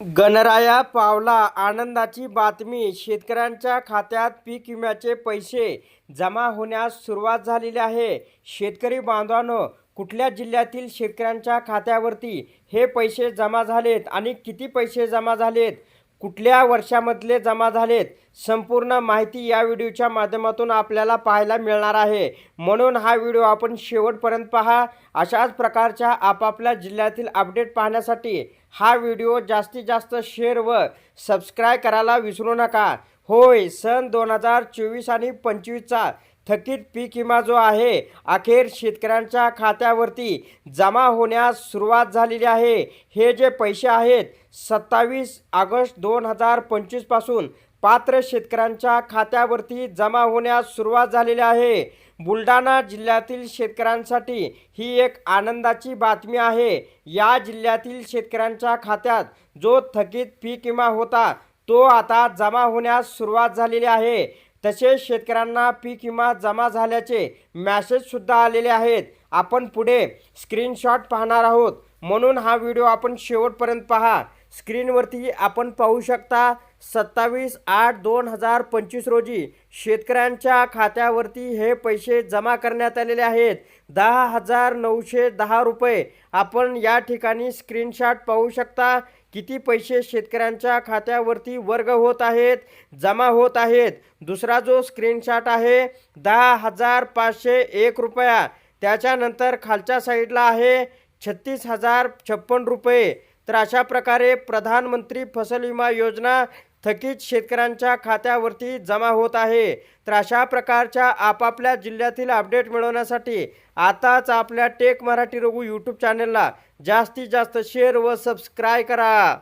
गणराया पावला आनंदाची बातमी. शेतकऱ्यांच्या खात्यात पीक विम्याचे पैसे जमा होण्यास सुरुवात झालेली आहे. शेतकरी बांधवांनो कुठल्या जिल्ह्यातील शेतकऱ्यांच्या खात्यावरती हे पैसे जमा झालेत आणि किती पैसे जमा झालेत? कुठल्या वर्षामधले जमा झालेत संपूर्ण माहिती या व्हिडिओच्या माध्यमातून आपल्याला पाहायला मिळणार आहे. म्हणून हा व्हिडिओ आपण शेवटपर्यंत पहा. अशाच प्रकारच्या आपापल्या जिल्ह्यातील अपडेट पाहण्यासाठी हा व्हिडिओ जास्तीत जास्त शेअर व सबस्क्राईब करायला विसरू नका. होय सन दोन हजार चोवीस आणि पंचवीसचा थकीत पीक विमा जो आहे अखेर शेतकऱ्यांच्या खात्यावरती जमा होण्यास सुरुवात झालेली आहे. हे जे पैसे आहेत सत्तावीस ऑगस्ट दोन हजार पंचवीसपासून पात्र शेतकऱ्यांच्या खात्यावरती जमा होण्यास सुरुवात झालेली आहे. बुलढाणा जिल्ह्यातील शेतकऱ्यांसाठी ही एक आनंदाची बातमी आहे. या जिल्ह्यातील शेतकऱ्यांच्या खात्यात जो थकीत पीक विमा होता तो आता जमा होण्यास सुरुवात झालेली आहे. तसेच शेतकऱ्यांना पीक विमा जमा झाल्याचे मॅसेजसुद्धा आलेले आहेत. आपण पुढे स्क्रीनशॉट पाहणार आहोत. म्हणून हा व्हिडिओ आपण शेवटपर्यंत पहा. स्क्रीनवरती आपण पाहू शकता सत्तावीस आठ दोन हजार पंचवीस रोजी शेतकऱ्यांच्या खात्यावरती हे पैसे जमा करण्यात आलेले आहेत. दहा हजार नऊशे दहा रुपये. आपण या ठिकाणी स्क्रीनशॉट पाहू शकता किती पैसे शेतकऱ्यांच्या खात्यावरती वर्ग होत आहेत जमा होत आहेत. दुसरा जो स्क्रीनशॉट आहे दहा हजार पाचशे एक रुपया. त्याच्यानंतर खालच्या साईडला आहे छत्तीस हजार छप्पन रुपये. तर अशा प्रकारे प्रधानमंत्री फसल विमा योजना थकीत शेतकऱ्यांच्या खात्यावरती जमा होत आहे. तर अशा प्रकारच्या आपापल्या जिल्ह्यातील अपडेट मिळवण्यासाठी आताच आपल्या टेक मराठी रघु यूट्यूब चॅनलला जास्तीत जास्त शेअर व सबस्क्राईब करा.